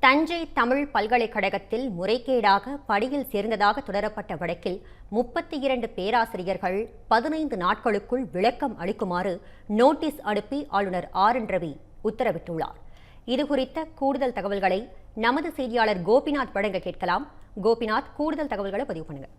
தஞ்சை தமிழ் பல்கலைக்கழகத்தில் முறைகேடாக படியில் சேர்ந்ததாக தொடரப்பட்ட வழக்கில் முப்பத்தி இரண்டு பேராசிரியர்கள் பதினைந்து நாட்களுக்குள் விளக்கம் அளிக்குமாறு நோட்டீஸ் அனுப்பி ஆளுநர் ஆர். என். ரவி உத்தரவிட்டுள்ளார். இதுகுறித்த கூடுதல் தகவல்களை நமது செய்தியாளர் கோபிநாத் வழங்க கேட்கலாம். கோபிநாத் கூடுதல் தகவல்களை பதிவு பண்ணுங்க.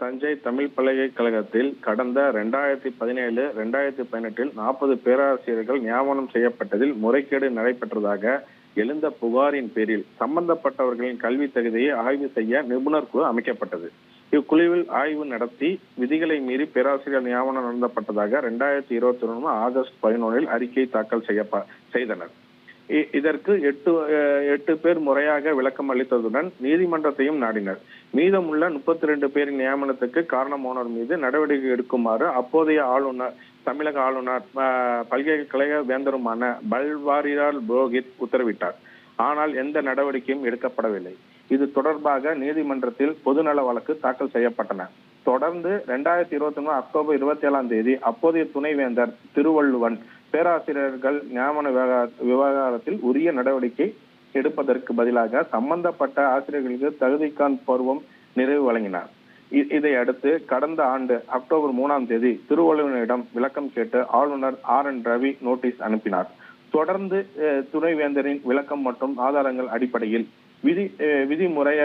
தஞ்சை தமிழ் பல்கலைக்கழகத்தில் கடந்த ரெண்டாயிரத்தி பதினேழு ரெண்டாயிரத்தி பதினெட்டில் நாற்பது பேராசிரியர்கள் நியமனம் செய்யப்பட்டதில் முறைகேடு நடைபெற்றதாக எழுந்த புகாரின் பேரில் சம்பந்தப்பட்டவர்களின் கல்வி தகுதியை ஆய்வு செய்ய நிபுணர் குழு அமைக்கப்பட்டது. இக்குழுவில் ஆய்வு நடத்தி விதிகளை மீறி பேராசிரியர் நியமனம் நடத்தப்பட்டதாக ரெண்டாயிரத்தி இருபத்தி ஒன்று ஆகஸ்ட் பதினொன்றில் அறிக்கை தாக்கல் செய்ய செய்தனர். இதற்கு எட்டு அஹ், எட்டு பேர் முறையாக விளக்கம் அளித்ததுடன் நீதிமன்றத்தையும் நாடினர். மீதமுள்ள முப்பத்தி ரெண்டு பேரின் நியமனத்துக்கு காரணமானோர் மீது நடவடிக்கை எடுக்குமாறு அப்போதைய ஆளுநர் தமிழக ஆளுநர் அஹ், பல்கலைக்கழக வேந்தருமான பல்வாரிலால் புரோஹித் உத்தரவிட்டார். ஆனால் எந்த நடவடிக்கையும் எடுக்கப்படவில்லை. இது தொடர்பாக நீதிமன்றத்தில் பொதுநல வழக்கு தாக்கல் செய்யப்பட்டன. தொடர்ந்து ரெண்டாயிரத்தி இருபத்தி ஒன்று அக்டோபர் இருபத்தி ஏழாம் தேதி அப்போதைய துணைவேந்தர் திருவள்ளுவன் பேராசிரியர்கள் நியமன விவகார- விவகாரத்தில் உரிய நடவடிக்கை எடுப்பதற்கு பதிலாக சம்பந்தப்பட்ட ஆசிரியர்களுக்கு தகுதிக்கான் பருவம் நிறைவு வழங்கினார். இதையடுத்து இதை அடுத்து கடந்த ஆண்டு அக்டோபர் மூணாம் தேதி திருவள்ளுவனிடம் விளக்கம் கேட்டு ஆளுநர் ஆர் என் ரவி நோட்டீஸ் அனுப்பினார். தொடர்ந்து அஹ், துணைவேந்தரின் விளக்கம் மற்றும் ஆதாரங்கள் அடிப்படையில் விதி அஹ், விதிமுறைய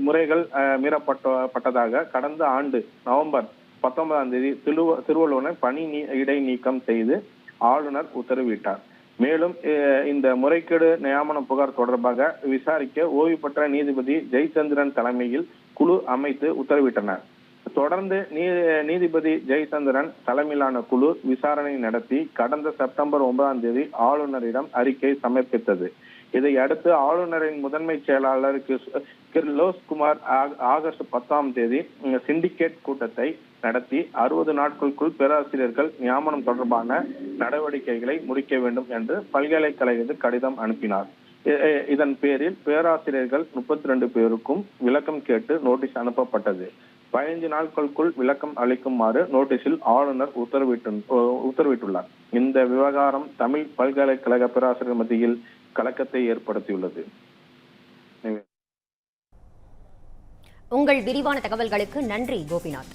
முறைகள் அஹ், மீறப்பட்டதாக கடந்த ஆண்டு நவம்பர் பத்தொன்பதாம் தேதி திருவ- திருவள்ளுவனை பணி நீ- இடைநீக்கம் செய்து ஆளுநர் உத்தரவிட்டார். மேலும் அஹ், இந்த முறைகேடு நியமன புகார் தொடர்பாக விசாரிக்க ஓய்வு பெற்ற நீதிபதி ஜெயச்சந்திரன் தலைமையில் குழு அமைத்து உத்தரவிட்டனர். தொடர்ந்து நீ- நீதிபதி ஜெயச்சந்திரன் தலைமையிலான குழு விசாரணை நடத்தி கடந்த செப்டம்பர் ஒன்பதாம் தேதி ஆளுநரிடம் அறிக்கை சமர்ப்பித்தது. இதை அடுத்து ஆளுநரின் முதன்மை செயலாளர் கிஸ்- ஆகஸ்ட் பத்தாம் தேதி சிண்டிகேட் கூட்டத்தை நடத்தி அறுபது நாட்களுக்குள் பேராசிரியர்கள் நியமனம் தொடர்பான நடவடிக்கைகளை முடிக்க வேண்டும் என்று பல்கலைக்கழகத்துக்கு கடிதம் அனுப்பினார். இதன் பேரில் பேராசிரியர்கள் முப்பத்தி ரெண்டு பேருக்கும் விளக்கம் கேட்டு நோட்டீஸ் அனுப்பப்பட்டது. பதினைந்து நாட்களுக்குள் விளக்கம் அளிக்குமாறு நோட்டீஸில் ஆளுநர் உத்தரவிட்டு உத்தரவிட்டுள்ளார். இந்த விவகாரம் தமிழ் பல்கலைக்கழக பேராசிரியர் மத்தியில் கலக்கத்தை ஏற்படுத்தியுள்ளது. உங்கள் விரிவான தகவல்களுக்கு நன்றி கோபிநாத்.